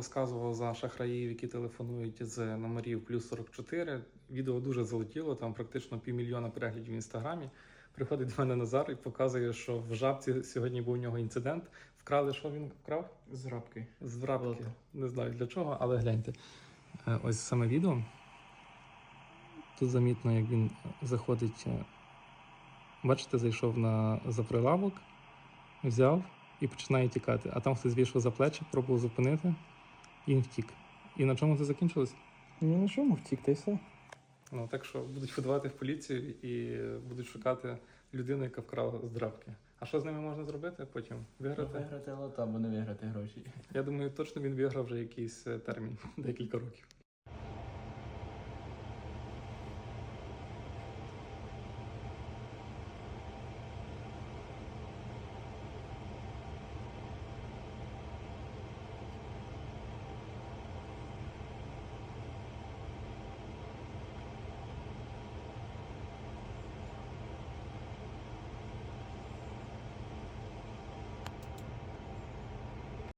розказував за шахраїв, які телефонують з номерів плюс 44. Відео дуже залетіло, там практично півмільйона переглядів в інстаграмі. Приходить до мене Назар і показує, що в жабці сьогодні був у нього інцидент. Вкрали, що він вкрав? З рабки. З. Золото. Не знаю для чого, але гляньте. Е, Ось саме відео. Тут замітно, як він заходить. е, Бачите, зайшов на за прилавок, взяв і починає тікати. А там хтось вийшов за плечі, пробував зупинити, і він втік. І на чому це закінчилось? Ну на чому втік, та й все. Ну, так що будуть подавати в поліцію і будуть шукати людину, яка вкрала з драбки. А що з ними можна зробити потім? Виграти? Виграти лото або не виграти гроші. Я думаю, точно він виграв вже якийсь е, термін, декілька років.